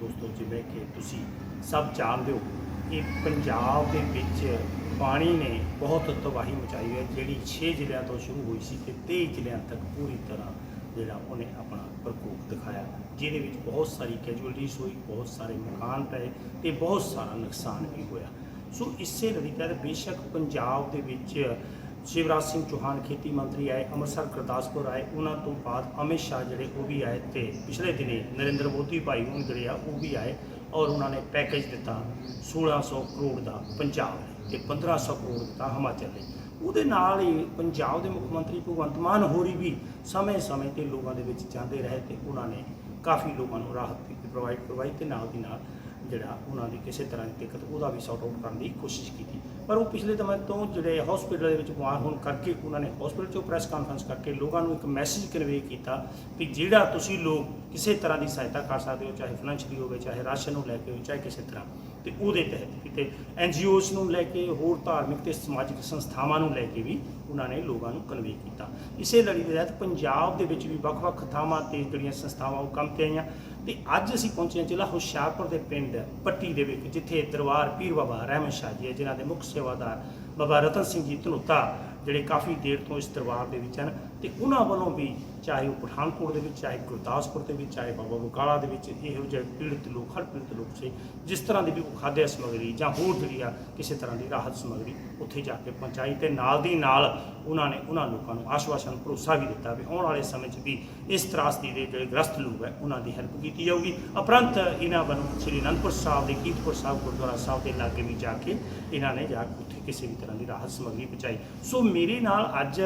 ਦੋਸਤੋ, ਜਿਵੇਂ ਕਿ ਤੁਸੀਂ ਸਭ ਜਾਣਦੇ ਹੋ ਕਿ ਪੰਜਾਬ ਦੇ ਵਿੱਚ ਪਾਣੀ ਨੇ ਬਹੁਤ ਤਬਾਹੀ ਮਚਾਈ ਹੈ, ਜਿਹੜੀ 6 ਜ਼ਿਲ੍ਹਿਆਂ ਤੋਂ ਸ਼ੁਰੂ ਹੋਈ ਸੀ ਤੇ 23 ਜ਼ਿਲ੍ਹਿਆਂ ਤੱਕ ਪੂਰੀ ਤਰ੍ਹਾਂ ਜਿਹੜਾ ਉਹਨੇ ਆਪਣਾ ਪ੍ਰਕੋਪ ਦਿਖਾਇਆ। ਜਿਹਦੇ ਵਿੱਚ ਬਹੁਤ ਸਾਰੀ ਕੈਜੁਅਲਟੀਜ਼ ਹੋਈ, ਬਹੁਤ ਸਾਰੇ ਮਕਾਨ ਪਏ ਤੇ ਬਹੁਤ ਸਾਰਾ ਨੁਕਸਾਨ ਵੀ ਹੋਇਆ। ਸੋ ਇਸੇ ਲੜੀ ਤਹਿਤ ਬੇਸ਼ੱਕ ਪੰਜਾਬ ਦੇ ਵਿੱਚ ਸ਼ਿਵਰਾਜ ਸਿੰਘ ਚੌਹਾਨ ਖੇਤੀ ਮੰਤਰੀ ਆਏ, ਅੰਮ੍ਰਿਤਸਰ ਗੁਰਦਾਸਪੁਰ ਆਏ, ਉਹਨਾਂ ਤੋਂ ਬਾਅਦ ਅਮਿਤ ਸ਼ਾਹ ਜਿਹੜੇ ਉਹ ਵੀ ਆਏ ਤੇ ਪਿਛਲੇ ਦਿਨੇ ਨਰਿੰਦਰ ਮੋਦੀ ਭਾਈ ਹੁਣ ਜਿਹੜੇ ਆ, ਉਹ ਵੀ ਆਏ ਔਰ ਉਹਨਾਂ ਨੇ ਪੈਕੇਜ ਦਿੱਤਾ 1600 ਕਰੋੜ ਦਾ ਪੰਜਾਬ ਲਈ ਤੇ 1500 ਕਰੋੜ ਦਿੱਤਾ ਹਿਮਾਚਲ ਲਈ। ਉਹਦੇ ਨਾਲ ਹੀ ਪੰਜਾਬ ਦੇ ਮੁੱਖ ਮੰਤਰੀ ਭਗਵੰਤ ਮਾਨ ਹੋਰੀ ਵੀ ਸਮੇਂ-ਸਮੇਂ ਤੇ ਲੋਕਾਂ ਦੇ ਵਿੱਚ ਜਾਂਦੇ ਰਹੇ ਤੇ ਉਹਨਾਂ ਨੇ ਕਾਫੀ ਲੋਕਾਂ ਨੂੰ ਰਾਹਤ ਪ੍ਰੋਵਾਈਡ ਕਰਵਾਈ ਤੇ ਨਾਲ ਦੀ ਨਾਲ ਜਿਹੜਾ ਉਹਨਾਂ ਦੀ ਕਿਸੇ ਤਰ੍ਹਾਂ ਦੀ ਦਿੱਕਤ, ਉਹਦਾ ਵੀ ਸੌਟ ਆਊਟ ਕਰਨ ਦੀ ਕੋਸ਼ਿਸ਼ ਕੀਤੀ। ਪਰ ਉਹ ਪਿਛਲੇ ਦਿਨਾਂ ਤੋਂ ਜਿਹੜੇ ਹਸਪੀਟਲ ਦੇ ਵਿੱਚ ਬਿਮਾਰ ਹੋਣ ਕਰਕੇ ਉਹਨਾਂ ਨੇ ਹਸਪੀਟਲ 'ਚੋਂ ਪ੍ਰੈਸ ਕਾਨਫਰੰਸ ਕਰਕੇ ਲੋਕਾਂ ਨੂੰ ਇੱਕ ਮੈਸੇਜ ਕਨਵੇ ਕੀਤਾ ਕਿ ਜਿਹੜਾ ਤੁਸੀਂ ਲੋਕ ਕਿਸੇ ਤਰ੍ਹਾਂ ਦੀ ਸਹਾਇਤਾ ਕਰ ਸਕਦੇ ਹੋ, ਚਾਹੇ ਫਾਈਨੈਂਸ਼ੀਅਲੀ ਹੋਵੇ, ਚਾਹੇ ਰਾਸ਼ਨ ਨੂੰ ਲੈ ਕੇ ਹੋਵੇ, ਚਾਹੇ ਕਿਸੇ ਤਰ੍ਹਾਂ ਤੇ ਉਹਦੇ ਤਹਿਤ ਕਿਤੇ ਐਨਜੀਓਜ਼ ਨੂੰ ਲੈ ਕੇ, ਹੋਰ ਧਾਰਮਿਕ ਤੇ ਸਮਾਜਿਕ ਸੰਸਥਾਵਾਂ ਨੂੰ ਲੈ ਕੇ ਵੀ ਉਹਨਾਂ ਨੇ ਲੋਕਾਂ ਨੂੰ ਕਨਵੇ ਕੀਤਾ। ਇਸੇ ਲੜੀ ਦੇ ਤਹਿਤ ਪੰਜਾਬ ਦੇ ਵਿੱਚ ਵੀ ਵੱਖ-ਵੱਖ ਥਾਵਾਂ ਤੇ ਜਿਹੜੀਆਂ ਸੰਸਥਾਵਾਂ ਉਹ ਕੰਮ ਤੇ ਆਈਆਂ ਤੇ ਅੱਜ ਅਸੀਂ ਪਹੁੰਚੇ ਹਾਂ ਜ਼ਿਲ੍ਹਾ ਹੁਸ਼ਿਆਰਪੁਰ ਦੇ ਪਿੰਡ ਪੱਟੀ ਦੇ ਵਿੱਚ, ਜਿੱਥੇ ਦਰਬਾਰ ਪੀਰ ਬਾਬਾ ਰਹਿਮਤ ਸ਼ਾਹ ਜੀ ਹੈ, ਜਿਨ੍ਹਾਂ ਦੇ ਮੁੱਖ ਸੇਵਾਦਾਰ ਬਾਬਾ ਰਤਨ ਸਿੰਘ ਜੀ ਧਨੁਤਾ ਜਿਹੜੇ ਕਾਫੀ ਦੇਰ ਤੋਂ ਇਸ ਦਰਬਾਰ ਦੇ ਵਿੱਚ ਹਨ ਤੇ ਉਹਨਾਂ ਵੱਲੋਂ ਵੀ ਚਾਹੇ ਉਹ ਪਠਾਨਕੋਟ ਦੇ ਵਿੱਚ, ਚਾਹੇ ਗੁਰਦਾਸਪੁਰ ਦੇ ਵਿੱਚ, ਚਾਹੇ ਬਾਬਾ ਬਕਾਲਾ ਦੇ ਵਿੱਚ ਇਹੋ ਜਿਹੇ ਪੀੜਤ ਲੋਕ, ਹਰ ਪੀੜਤ ਲੋਕ ਸੀ, ਜਿਸ ਤਰ੍ਹਾਂ ਦੀ ਵੀ ਉਹ ਖਾਦਿਆ ਸਮੱਗਰੀ ਜਾਂ ਹੋਰ ਜਿਹੜੀ ਆ ਕਿਸੇ ਤਰ੍ਹਾਂ ਦੀ ਰਾਹਤ ਸਮੱਗਰੀ ਉੱਥੇ ਜਾ ਕੇ ਪਹੁੰਚਾਈ ਤੇ ਨਾਲ ਦੀ ਨਾਲ ਉਹਨਾਂ ਨੇ ਉਹਨਾਂ ਲੋਕਾਂ ਨੂੰ ਆਸ਼ਵਾਸਨ, ਭਰੋਸਾ ਵੀ ਦਿੱਤਾ ਵੀ ਆਉਣ ਵਾਲੇ ਸਮੇਂ 'ਚ ਵੀ ਇਸ ਤਰਾਸਦੀ ਦੇ ਜਿਹੜੇ ਗ੍ਰਸਤ ਲੋਕ ਹੈ ਉਹਨਾਂ ਦੀ ਹੈਲਪ ਕੀਤੀ ਜਾਊਗੀ। ਉਪਰੰਤ ਇਹਨਾਂ ਵੱਲੋਂ ਸ੍ਰੀ ਅਨੰਦਪੁਰ ਸਾਹਿਬ ਦੇ, ਕੀਰਤਪੁਰ ਸਾਹਿਬ, ਗੁਰਦੁਆਰਾ ਸਾਹਿਬ ਦੇ ਲਾਗੇ ਵੀ ਜਾ ਕੇ ਇਹਨਾਂ ਨੇ ਜਾ ਕੇ ਉੱਥੇ ਕਿਸੇ ਵੀ ਤਰ੍ਹਾਂ ਦੀ ਰਾਹਤ ਸਮੱਗਰੀ ਪਹੁੰਚਾਈ। ਸੋ ਮੇਰੇ ਨਾਲ ਅੱਜ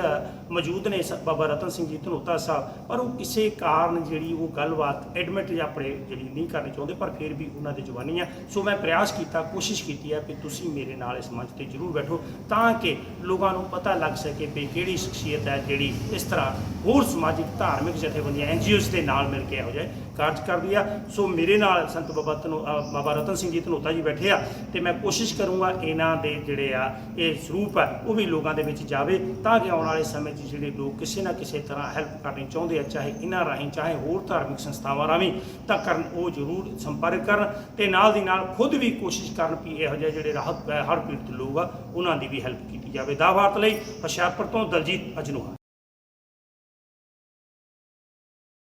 ਮੌਜੂਦ ਨੇ ਸ- ਬਾਬਾ ਰਤਨ ਸਿੰਘ ਜੀ ਧਨੋਤਾ ਸਾਹਿਬ, ਪਰ ਉਹ ਕਿਸੇ ਕਾਰਨ ਜਿਹੜੀ ਉਹ ਗੱਲਬਾਤ ਐਡਮਿਟ ਜਾਂ ਆਪਣੇ ਜਿਹੜੀ ਨਹੀਂ ਕਰਨੀ ਚਾਹੁੰਦੇ, ਪਰ ਫਿਰ ਵੀ ਉਹਨਾਂ ਦੀ ਜਵਾਨੀ ਆ। ਸੋ ਮੈਂ ਪ੍ਰਯਾਸ ਕੀਤਾ, ਕੋਸ਼ਿਸ਼ ਕੀਤੀ ਹੈ ਕਿ ਤੁਸੀਂ ਮੇਰੇ ਨਾਲ ਇਸ ਮੰਚ ਤੇ ਜ਼ਰੂਰ ਬੈਠੋ, ਤਾਂ ਕਿ ਲੋਕਾਂ ਨੂੰ ਪਤਾ ਲੱਗ ਸਕੇ ਵੀ ਕਿਹੜੀ ਸ਼ਖਸੀਅਤ ਹੈ ਜਿਹੜੀ ਇਸ ਤਰ੍ਹਾਂ ਹੋਰ ਸਮਾਜਿਕ, ਧਾਰਮਿਕ ਜਥੇਬੰਦੀਆਂ ਐਨਜੀਓਜ਼ ਦੇ ਨਾਲ ਮਿਲ ਕੇ ਇਹੋ ਜਿਹੇ ਕਾਰਜ ਕਰਦੀ ਆ। ਸੋ ਮੇਰੇ ਨਾਲ ਸੰਤ ਬਾਬਾ ਧਨੋ ਬਾਬਾ ਰਤਨ ਸਿੰਘ ਜੀ ਧਨੋਤਾ ਜੀ ਬੈਠੇ ਆ ਤੇ ਮੈਂ ਕੋਸ਼ਿਸ਼ ਕਰੂੰਗਾ ਇਹਨਾਂ ਦੇ ਜਿਹੜੇ ਆ, ਇਹ ਸਰੂਪ ਆ, ਉਹ ਵੀ ਲੋਕਾਂ ਦੇ ਵਿੱਚ ਜਾਵੇ ਤਾਂ ਕਿ ਆਉਣ ਵਾਲੇ ਸਮੇਂ 'ਚ ਜਿਹੜੇ ਲੋਕ ਕਿਸੇ ਨਾ ਕਿਸੇ ਤਰ੍ਹਾਂ ਹੈਲਪ ਕਰਨੀ ਚਾਹੁੰਦੇ ਆ, ਚਾਹੇ ਇਹਨਾਂ ਰਾਹੀਂ, ਚਾਹੇ ਹੋਰ ਧਾਰਮਿਕ ਸੰਸਥਾਵਾਂ ਰਾਹੀਂ, ਤਾਂ ਕਰਨ ਉਹ ਜ਼ਰੂਰ ਸੰਪਰਕ ਕਰਨ ਤੇ ਨਾਲ ਦੀ ਨਾਲ ਖੁਦ ਵੀ ਕੋਸ਼ਿਸ਼ ਕਰਨ ਕਿ ਇਹੋ ਜਿਹੇ ਜਿਹੜੇ ਰਾਹਤ ਹਰ ਪੀੜਤ ਲੋਕ ਆ, ਉਹਨਾਂ ਦੀ ਵੀ ਹੈਲਪ ਕੀਤੀ ਜਾਵੇ। ਦਾ ਭਾਰਤ ਲਈ ਹੁਸ਼ਿਆਰਪੁਰ ਤੋਂ ਦਲਜੀਤ ਅਜਨੂਹਾ